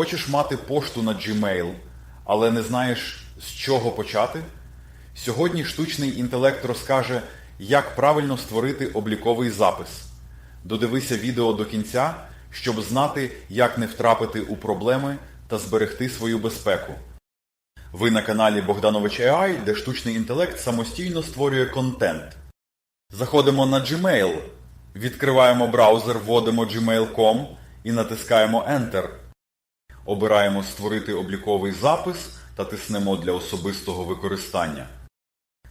Хочеш мати пошту на Gmail, але не знаєш, з чого почати? Сьогодні штучний інтелект розкаже, як правильно створити обліковий запис. Додивися відео до кінця, щоб знати, як не втрапити у проблеми та зберегти свою безпеку. Ви на каналі Богданович AI, де штучний інтелект самостійно створює контент. Заходимо на Gmail, відкриваємо браузер, вводимо gmail.com і натискаємо Enter. Обираємо Створити обліковий запис та тиснемо для особистого використання.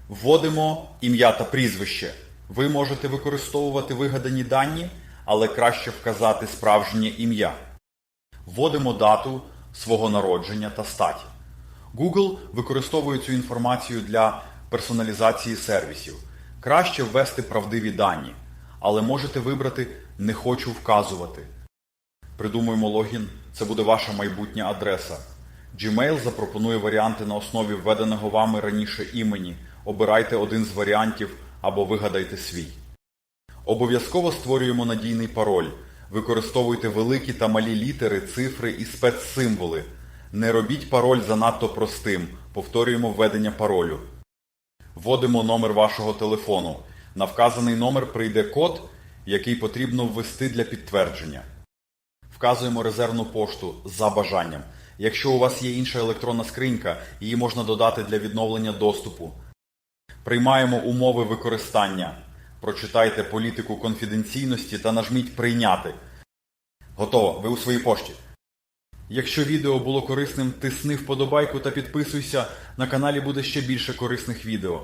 Вводимо ім'я та прізвище. Ви можете використовувати вигадані дані, але краще вказати справжнє ім'я. Вводимо дату свого народження та статі. Google використовує цю інформацію для персоналізації сервісів. Краще ввести правдиві дані, але можете вибрати Не хочу вказувати. Придумуємо логін, це буде ваша майбутня адреса. Gmail запропонує варіанти на основі введеного вами раніше імені. Обирайте один з варіантів або вигадайте свій. Обов'язково створюємо надійний пароль. Використовуйте великі та малі літери, цифри і спецсимволи. Не робіть пароль занадто простим. Повторюємо введення паролю. Вводимо номер вашого телефону. На вказаний номер прийде код, який потрібно ввести для підтвердження. Вказуємо резервну пошту за бажанням. Якщо у вас є інша електронна скринька, її можна додати для відновлення доступу. Приймаємо умови використання. Прочитайте політику конфіденційності та нажміть Прийняти. Готово, ви у своїй пошті. Якщо відео було корисним, тисни вподобайку та підписуйся. На каналі буде ще більше корисних відео.